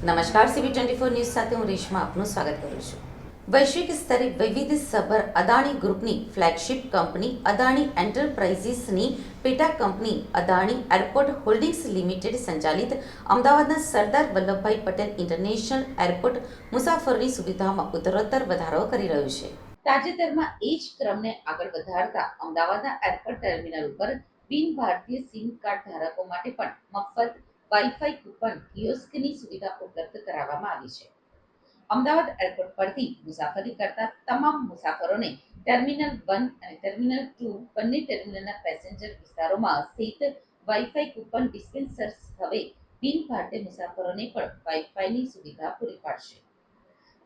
નમસ્કાર CB twenty four news સાથે હું રેશમા આપનું સ્વાગત કરું છું. વૈશ્વિક સ્તરે વૈવિધ્ય સભર અદાણી ગ્રુપની ફ્લેગશિપ કંપની અદાણી એન્ટરપ્રાઇઝીસની પેટા company Adani airport holdings limited સંચાલિત અમદાવાદના સરદાર વલ્લભભાઈ પટેલ ઇન્ટરનેશનલ એરપોર્ટ મુસાફરની સુવિધામાં ઉત્તરોત્તર વધારો કરી રહ્યું છે. તાજેતરમાં એ જ ક્રમને આગળ વધારતા અમદાવાદના એરપોર્ટ ટર્મિનલ ઉપર બિન ભારતીય સિમ કાર્ડ ધારકો માટે પણ મફત વાઈફાઈ કૂપન કિયોસ્કની સુવિધા ઉપલબ્ધ કરાવવામાં આવી છે. અમદાવાદ એરપોર્ટ પરથી મુસાફરી કરતા તમામ મુસાફરોને ટર્મિનલ વન અને ટર્મિનલ ટુ બંને ટર્મિનલના પેસેન્જર વિસ્તારોમાં સ્થિત વાઈફાઈ કૂપન ડિસ્પેન્સર્સ હવે બિન ભારતીય મુસાફરોને પણ વાઈફાઈની સુવિધા પૂરી પાડશે.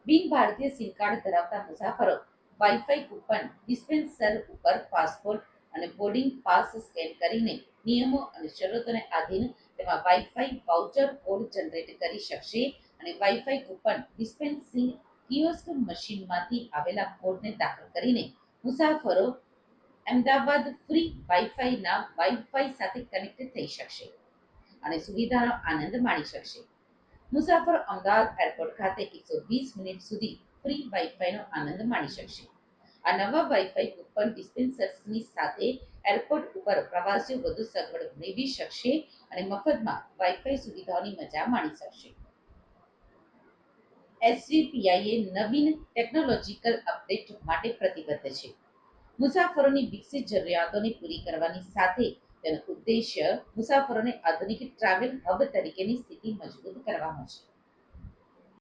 બિન ભારતીય સિમ કાર્ડ ધરાવતા મુસાફરો વાઈફાઈ કૂપન ડિસ્પેન્સર ઉપર પાસપોર્ટ અને બોર્ડિંગ પાસ સ્કેન કરીને નિયમો અને શરતોને આધીન તેમાં વાઈફાઈ વાઉચર કોડ જનરેટ કરી શકશે અને વાઈફાઈ કૂપન ડિસ્પેન્સિંગ કિયોસ્ક મશીનમાંથી આવેલા કોડને દાખલ કરીને મુસાફરો અમદાવાદ ફ્રી વાઈફાઈના વાઈફાઈ સાથે કનેક્ટ થઈ શકશે અને સુવિધાનો આનંદ માણી શકશે. મુસાફરો અમદાવાદ એરપોર્ટ ખાતે એકસો વીસ મિનિટ સુધી ફ્રી વાઈફાઈનો આનંદ માણી શકશે. આ નવા વાઈફાઈ કૂપન ડિસ્પેન્સર્સની સાથે એરપોર્ટ ઉપર પ્રવાસીઓ વધુ સગવડ મેળવી શકશે અને મફતમાં વાઈફાઈ સુવિધાઓની મજા માણી શકશે. એસવીપીઆઈએ નવીન ટેકનોલોજીકલ અપડેટ માટે પ્રતિબદ્ધ છે. મુસાફરોની વિકસિત જરૂરિયાતોને પૂરી કરવાની સાથે તેનો ઉદ્દેશ્ય મુસાફરોને આધુનિક ટ્રાવેલ હબ તરીકેની સ્થિતિ મજબૂત કરવાનો છે.